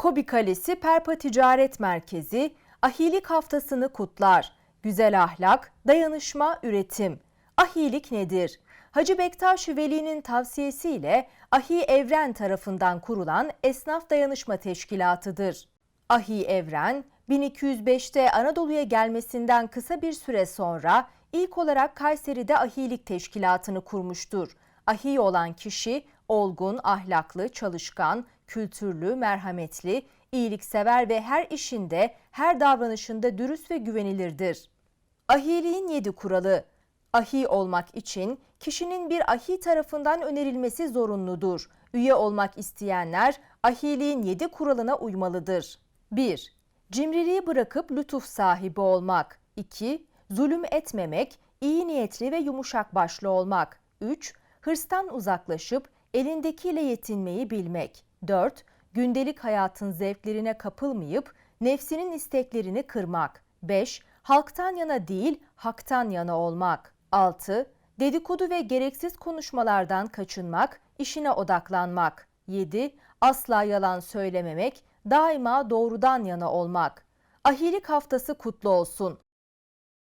Kobi Kalesi Perpa Ticaret Merkezi ahilik haftasını kutlar. Güzel ahlak, dayanışma, üretim. Ahilik nedir? Hacı Bektaş Veli'nin tavsiyesiyle Ahi Evren tarafından kurulan Esnaf Dayanışma Teşkilatı'dır. Ahi Evren, 1205'te Anadolu'ya gelmesinden kısa bir süre sonra ilk olarak Kayseri'de ahilik teşkilatını kurmuştur. Ahi olan kişi olgun, ahlaklı, çalışkan, kültürlü, merhametli, iyiliksever ve her işinde, her davranışında dürüst ve güvenilirdir. Ahiliğin yedi kuralı. Ahi olmak için kişinin bir ahi tarafından önerilmesi zorunludur. Üye olmak isteyenler ahiliğin yedi kuralına uymalıdır. 1. Cimriliği bırakıp lütuf sahibi olmak. 2. Zulüm etmemek, iyi niyetli ve yumuşak başlı olmak. 3. Hırstan uzaklaşıp elindekiyle yetinmeyi bilmek. 4. Gündelik hayatın zevklerine kapılmayıp nefsinin isteklerini kırmak. 5. Halktan yana değil, haktan yana olmak. 6. Dedikodu ve gereksiz konuşmalardan kaçınmak, işine odaklanmak. 7. Asla yalan söylememek, daima doğrudan yana olmak. Ahilik haftası kutlu olsun.